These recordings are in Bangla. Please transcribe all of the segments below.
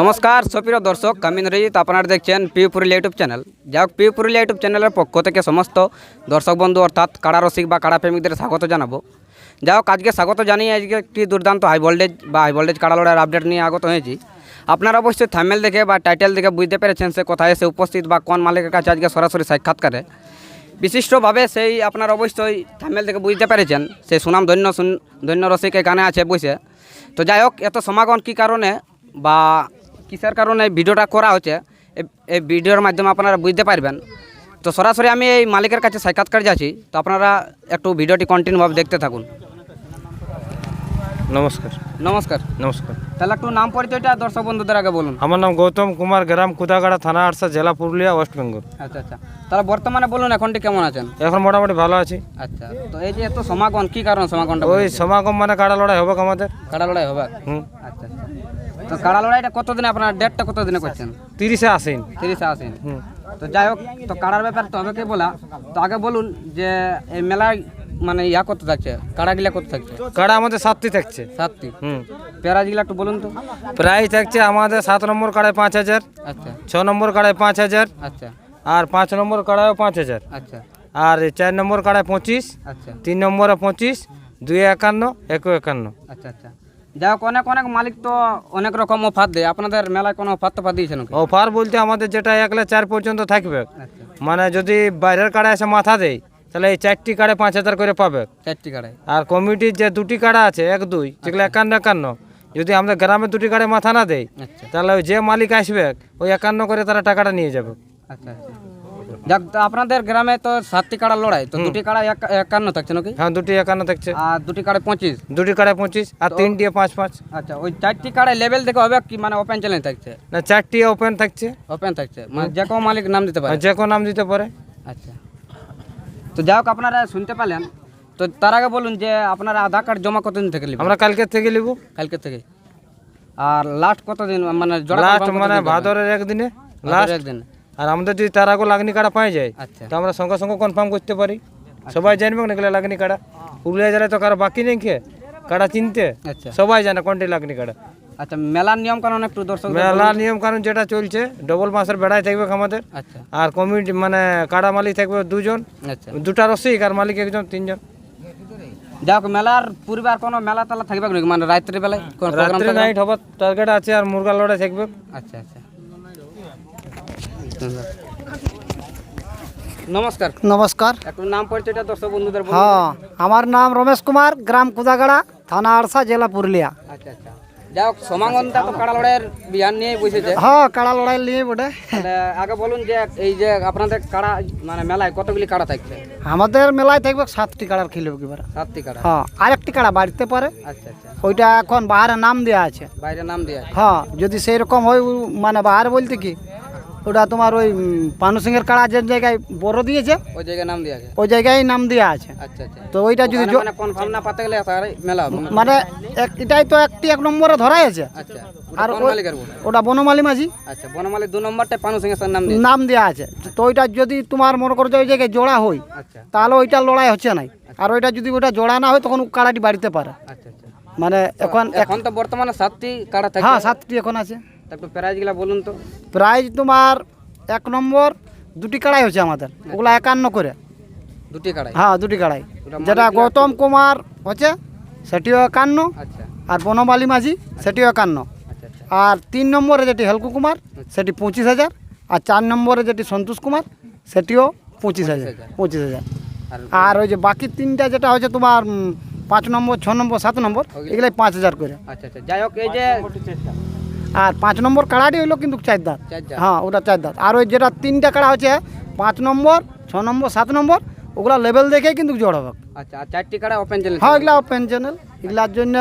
নমস্কার, সপ্রিয় দর্শক, আমি আপনারা দেখছেন পি পুরুলিয়া ইউটিউব চ্যানেল যাই হোক পি পুরুলিয়া ইউটিউব চ্যানেলের পক্ষ থেকে সমস্ত দর্শক বন্ধু অর্থাৎ কাড়া রসিক বা কাড়া প্রেমিকদের স্বাগত জানাব। যাই হোক আজকে স্বাগত জানিয়ে আজকে একটি দুর্দান্ত হাই ভোল্টেজ বা হাই ভোল্টেজ কাড়া লড়াইয়ের আপডেট নিয়ে আগত হয়েছি। আপনারা অবশ্যই থামেল দেখে বা টাইটেল দেখে বুঝতে পেরেছেন সে কোথায় এসে উপস্থিত বা কোন মালিকের কাছে আজকে সরাসরি সাক্ষাৎকারে। বিশিষ্টভাবে সেই আপনারা অবশ্যই থামেল থেকে বুঝতে পেরেছেন সেই সুনাম ধন্য ধন্য রসিক এখানে আছে বসে। তো যাই হোক, এত সমাগম কী কারণে বা কিসের কারণে এই ভিডিওটা করা হচ্ছে এই- ভিডিওর মাধ্যমে আপনারা বুঝতে পারবেন। তো সরাসরি আমি এই মালিকের কাছে সাক্ষাৎকার যাচ্ছি তো আপনারা একটু ভিডিওটি কন্টিনিউভাবে দেখতে থাকুন। নমস্কার। নমস্কার। নমস্কার। তাহলে একটু নাম পরিচয়টা দর্শক বন্ধুদের আগে বলুন। আমার নাম গৌতম কুমার গ্রাম কুদাগাড়া থানা আরসা জেলা পুরুলিয়া ওয়েস্ট বেঙ্গল। আচ্ছা আচ্ছা। তাহলে বর্তমানে বলুন এখনটি কেমন আছেন? এখন মোটামুটি ভালো আছি। আচ্ছা তো এই যে এত সমাগম কী কারণ সমাগমটা ওই সমাগম মানে কাড়া লড়াই হবে আমাদের। কাড়া লড়াই হবে হুম। আচ্ছা আচ্ছা। তো কাড়া লড়াইটা কতদিনে আপনার ডেটটা কতদিনে করছেন? তিরিশে আসেন তিরিশে আসেন হুম। তো যাই হোক তো কাড়ার ব্যাপার তো হবে কি বলা। তো আগে বলুন যে এই মেলায় মানে ইয়া কত থাকছে? কাড়াগুলা কত থাকছে? কাড়া আমাদের সাতটি থাকছে। সাতটি। হুম। পেঁয়াজগুলা একটু বলুন তো। প্রাইস থাকছে আমাদের সাত নম্বর কাড়ায় পাঁচ হাজার আচ্ছা। ছ নম্বর কাড়ায় পাঁচ হাজার আচ্ছা। আর পাঁচ নম্বর কাড়ায়ও পাঁচ হাজার। আচ্ছা। আর চার নম্বর কাড়ায় পঁচিশ আচ্ছা। তিন নম্বরে পঁচিশ দুই একান্ন এক একান্ন। আচ্ছা আচ্ছা। যাই হোক অনেক অনেক মালিক তো অনেক রকম অফার দেয়। আপনাদের মেলায় কোনো অফার টফার দিয়েছেন নাকি? অফার বলতে আমাদের যেটা একলে চার পর্যন্ত থাকবে। আচ্ছা। মানে যদি বাইরের কাড়া এসে মাথা দেয় তাহলে এই চারটি কাড়ে পাঁচ হাজার করে পাবে। চারটি কাড়াই আর কমিটির যে দুটি কাড়া আছে এক দুই যেগুলো একান্ন একান্ন যদি আমাদের গ্রামে দুটি কাড়ে মাথা না দেয় আচ্ছা। তাহলে ওই যে মালিক আসবে ওই একান্ন করে তারা টাকাটা নিয়ে যাবে। আচ্ছা আচ্ছা। যাক আপনাদের গ্রামে তো সাতটি কাড়া লড়াই তো দুটি কাড়া এক- একান্ন থাকছে নাকি? হ্যাঁ দুটি একান্ন থাকছে। আর দুটি কাড়ায় পঁচিশ। দুটি কাড়ে পঁচিশ আর তিনটি পাঁচ পাঁচ। আচ্ছা ওই চারটি কাড়ায় লেভেল দেখে হবে কি মানে ওপেন চ্যালেঞ্জ থাকছে? না চারটি ওপেন থাকছে। ওপেন থাকছে মানে যে কোনো মালিক নাম দিতে পারে। যে কোনো নাম দিতে পারে। আচ্ছা। তো যাই হোক আপনারা শুনতে পেলেন। তো তার আগে বলুন যে আপনারা আধার কার্ড জমা কতদিন থেকে নেবেন? আমরা কালকে থেকে নিব। কালকে থেকে। আর লাস্ট কতদিন মানে লাস্ট মানে ভাদরের একদিনে। লাস্ট একদিন। আর আমাদের যদি তার আগে লাগনি কাড়া পাই যায় আচ্ছা। তো আমরা সঙ্গে সঙ্গে কনফার্ম করতে পারি। সবাই জানবে না গেলে লাগনি কাটা পুরুলিয়া জেলায় তো কারও বাকি নেই খেয়ে কাটা চিনতে আচ্ছা। সবাই জানে কোনটি লাগনি কাটা আচ্ছা মেলার নিয়ম কানুন একটু দর্শক মেলা নিয়ম কানুন যেটা চলছে ডবল মাসের বেড়ায় থাকবে আমাদের। আচ্ছা। আর কমিটি মানে কাড়া মালিক থাকবে দুজন। আচ্ছা। দুটা রসিক আর মালিক একজন তিনজন। যাই হোক মেলার কোনো মেলা টালা থাকবে মানে রাত্রি বেলায় কোনো রাত্রে নাইট হবার টার্গেট আছে আর মুরগা লড়াই থাকবে। আচ্ছা আচ্ছা। নমস্কার। নমস্কার। একটু নাম পরিচয়টা দর্শক বন্ধুদের হ্যাঁ আমার নাম রমেশ কুমার গ্রাম কুদাগাড়া থানা আড়সা জেলা পুরুলিয়া। আচ্ছা আচ্ছা। যাই হোক সমাগমটা তো কাড়া লড়াইয়ের বিহান নিয়ে বসেছে। হ্যাঁ কাড়া লড়াই নিয়ে বটে। আগে বলুন যে এই যে আপনাদের কাড়া মানে মেলায় কতগুলি কাড়া থাকছে? আমাদের মেলায় থাকবে সাতটি কাড়ার খেলবে কি সাতটি কাড়া। হ্যাঁ আরেকটি কাড়া বাড়তে পারে। আচ্ছা আচ্ছা। ওইটা এখন বাহারে নাম দেওয়া আছে। বাইরে নাম দেওয়া হ্যাঁ যদি সেই রকম হয় মানে বাহার বলতে কি ওটা তোমার ওই পানু সিংয়ের কাড়া যে জায়গায় বড় দিয়েছে ওই জায়গায় নাম দেওয়া আছে? ওই জায়গায় নাম দেওয়া আছে। আচ্ছা আচ্ছা। তো ওইটা যদি মানে কনফার্ম না পাতে গেলে তার মেলা মানে এক- এটাই তো একটি এক নম্বরে ধরাই আছে। আচ্ছা আর ওটা বনমালী মাঝি। আচ্ছা বনমালী দু নম্বরটা পানু স্যার নাম নাম দেওয়া আছে। তো ওইটা যদি তোমার মনে করো যে ওই জায়গায় জোড়া হয় আচ্ছা। তাহলে ওইটা লড়াই হচ্ছে নাই আর ওইটা যদি ওইটা জোড়া না হয় তখন কাড়াটি বাড়িতে পারে। আচ্ছা আচ্ছা। মানে এখন এখন তো বর্তমানে সাতটি কাড়া থাকে। হ্যাঁ সাতটি এখন আছে। একটু প্রাইজগুলা বলুন তো। প্রাইজ তোমার এক নম্বর দুটি কাড়াই হচ্ছে আমাদের। ওগুলা একান্ন করে। দুটি কাড়াই? হ্যাঁ দুটি কাড়াই। যেটা গৌতম কুমার হচ্ছে সেটিও একান্ন। আচ্ছা। আর বনমালী মাঝি সেটিও একান্ন। আচ্ছা আচ্ছা। আর তিন নম্বরে যেটি হেলকু কুমার সেটি পঁচিশ হাজার। আর চার নম্বরে যেটি সন্তোষ কুমার সেটিও পঁচিশ হাজার। পঁচিশ হাজার। আর আর ওই যে বাকি তিনটা যেটা হচ্ছে তোমার পাঁচ নম্বর ছ নম্বর সাত নম্বর এগুলাই পাঁচ হাজার করে। আচ্ছা আচ্ছা। যাই হোক এই যে আর পাঁচ নম্বর কাড়াটি হইল কিন্তু চার দাঁত। হ্যাঁ ওটা চার দাঁত। আর ওই যেটা তিনটা কাড়া হচ্ছে পাঁচ নম্বর ছ নম্বর সাত নম্বর ওগুলা লেভেল দেখেই কিন্তু জোড় হবে। আচ্ছা আর চারটি কাড়া ওপেন চ্যালেঞ্জ হ্যাঁ এগুলা ওপেন চ্যানেল এগুলার জন্য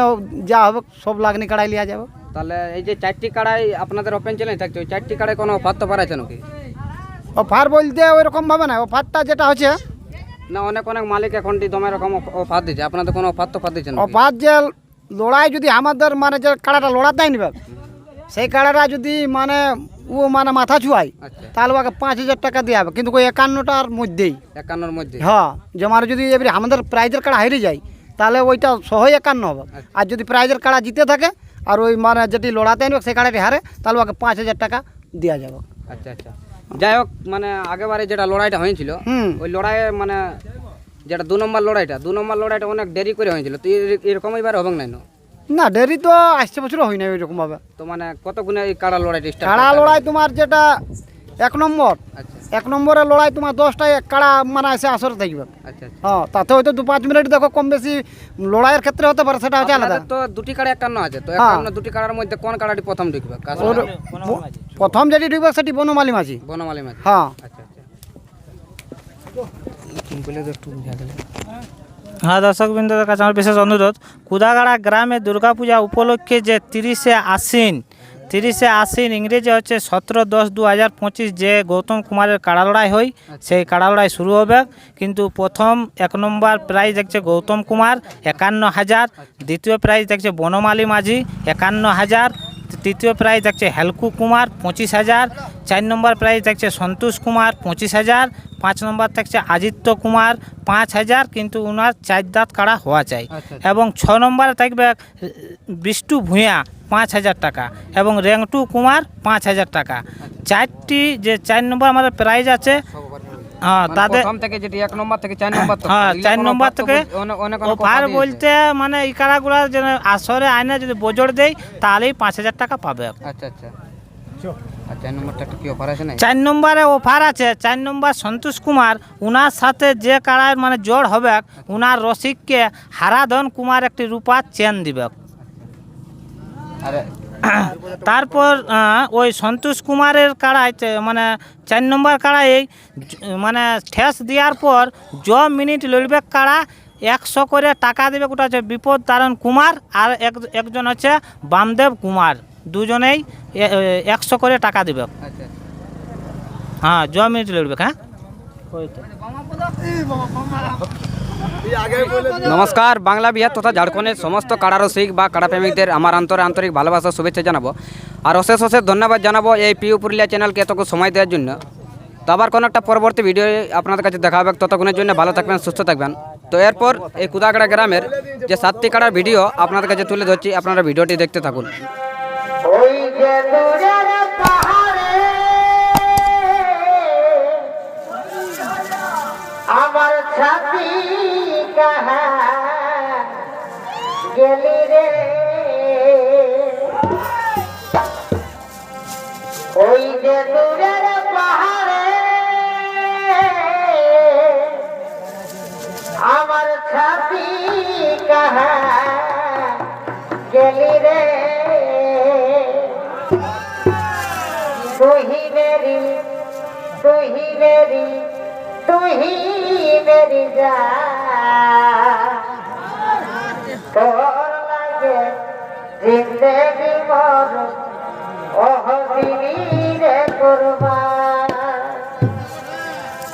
যা হবে সব লাগনি কাড়াই লিয়া যাবে। তাহলে এই যে চারটি কাড়াই আপনাদের ওপেন চ্যালেঞ্জ থাকছে ওই চারটি কাড়াই কোনো অফার তো পারাছে নাকি? অফার বলতে ওই রকম ভাবে না অফারটা যেটা হচ্ছে না অনেক অনেক মালিক এখন দমে রকম অফার দিচ্ছে। আপনাদের কোনো অফার তো অফার দিচ্ছেন অফার যে লড়াই যদি আমাদের মানে যে কাড়াটা লড়া দেয় নিবে সেই কাড়াটা যদি মানে ও মানে মাথা ছুয়াই আচ্ছা। তাহলে ওকে পাঁচ হাজার টাকা দেওয়া হবে। কিন্তু ওই একান্নটার মধ্যেই। একান্নর মধ্যে? হ্যাঁ যে আমার যদি এবারে আমাদের প্রাইজের কাড়া হেরে যায় তাহলে ওইটা সহই একান্ন হবে। আর যদি প্রাইজের কাড়া জিতে থাকে আর ওই মানে যেটি লড়াতে আনবে সেই কাড়াটি হারে তাহলে ওকে পাঁচ হাজার টাকা দেওয়া যাবে। আচ্ছা আচ্ছা। যাই হোক মানে আগেবারে যেটা লড়াইটা হয়েছিল হুম। ওই লড়াইয়ে মানে যেটা দু নম্বর লড়াইটা দু নম্বর লড়াইটা অনেক দেরি করে হয়েছিল। তো এর- এরকম এবার হবে না না দেরি তো আসছে বছর হয় না ওইরকম ভাবে তো মানে কত গুণে এই কাড়া লড়াইটা স্টার্ট কাড়া লড়াই তোমার যেটা এক নম্বর। আচ্ছা। এক নম্বরের লড়াই তোমার দশটায় এক কাড়া মানে এসে আসরে থাকবে। আচ্ছা আচ্ছা। হ্যাঁ তাতে হয়তো দু পাঁচ মিনিট দেখো কম বেশি লড়াইয়ের ক্ষেত্রে হতে পারে সেটা হচ্ছে আলাদা। তো দুটি কাড়া একান্ন আছে তো হ্যাঁ। একান্ন দুটি কাড়ার মধ্যে কোন কাড়াটি প্রথম ঢুকবে? প্রথম যেটি ঢুকবে সেটি বনমালী মাঝি। বনমালী মাঝি। হ্যাঁ। আচ্ছা আচ্ছা। হ্যাঁ দর্শকবৃন্দদের কাছে আমার বিশেষ অনুরোধ। কুদাগাড়া গ্রামে দুর্গাপূজা উপলক্ষে যে তিরিশে আশ্বিন তিরিশে আশ্বিন ইংরেজি হচ্ছে সতেরো দশ দু হাজার পঁচিশ যে গৌতম কুমারের কাড়া লড়াই হয় সেই কাড়া লড়াই শুরু হবে। কিন্তু প্রথম এক নম্বর প্রাইজ দেখছে গৌতম কুমার, একান্ন হাজার। দ্বিতীয় প্রাইজ দেখছে বনমালী মাঝি, একান্ন হাজার। তৃতীয় প্রাইজ দেখছে হেলকু কুমার, পঁচিশ হাজার। চার নম্বর প্রাইজ দেখছে সন্তোষ কুমার, পঁচিশ হাজার। পাঁচ নম্বর থাকছে আদিত্য কুমার পাঁচ হাজার কিন্তু ওনার চার দাঁত কাড়া হওয়া চাই। আচ্ছা। এবং ছ নম্বরে থাকবে বিষ্টু ভূঁয়া পাঁচ হাজার টাকা। এবং রেংটু কুমার পাঁচ হাজার টাকা। চারটি যে চার নম্বর আমাদের প্রাইজ আছে হ্যাঁ মানে তাদের থেকে যেটি এক নম্বর থেকে চার নম্বর হ্যাঁ চার নম্বর থেকে। বলতে মানে এই কাড়াগুলা যেন আসরে আইনে যদি বোজড় দেয় তাহলেই পাঁচ হাজার টাকা পাবে। আচ্ছা আচ্ছা। চার নম্বরে অফার আছে। চার নম্বর সন্তোষ কুমার উনার সাথে যে কারায় মানে জোড় হবে উনার রসিককে হারাধন কুমার একটি রূপার চেন দিবে তারপর ওই সন্তোষ কুমারের কাড়ায় মানে চার নম্বর কাড়ায় মানে ঠেস দেওয়ার পর জ মিনিট লড়বে কাড়া একশো করে টাকা দেবে ওটা হচ্ছে বিপদ তারণ কুমার আর এক একজন হচ্ছে বামদেব কুমার। দুজনেই একশো করে টাকা দেবে। আচ্ছা। হ্যাঁ জ মিনিট লড়বে হ্যাঁ? নমস্কার বাংলা বিহার তথা ঝাড়খণ্ডের সমস্ত কাড়া রসিক বা কাড়া প্রেমিকদের আমার আন্তরে আন্তরিক ভালোবাসা শুভেচ্ছা জানাব। আর অশেষ অশেষ ধন্যবাদ জানাব এই পিউ পুরুলিয়া চ্যানেলকে এতটুকু সময় দেওয়ার জন্য। তো আবার কোনো একটা পরবর্তী ভিডিও আপনাদের কাছে দেখা হবে। ততক্ষণের জন্য ভালো থাকবেন সুস্থ থাকবেন। তো এরপর এই কুদাগড়া গ্রামের যে সাতটি কাড়ার ভিডিও আপনাদের কাছে তুলে ধরছি আপনারা ভিডিওটি দেখতে থাকুন। ওই যে দূরের পাহাড়ে আমার ছাতি কাহা গেলি রে? ওই যে দূরের যা তোর লাগে জিন্দেগি মর ওহ দিলি রে কুরবান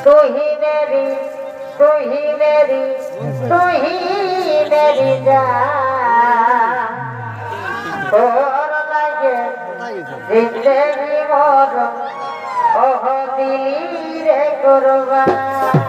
তুহি মেরি তুহি মেরি যা তোর লাগে জিন্দেগি মর ওহ দিলি রে কুরবান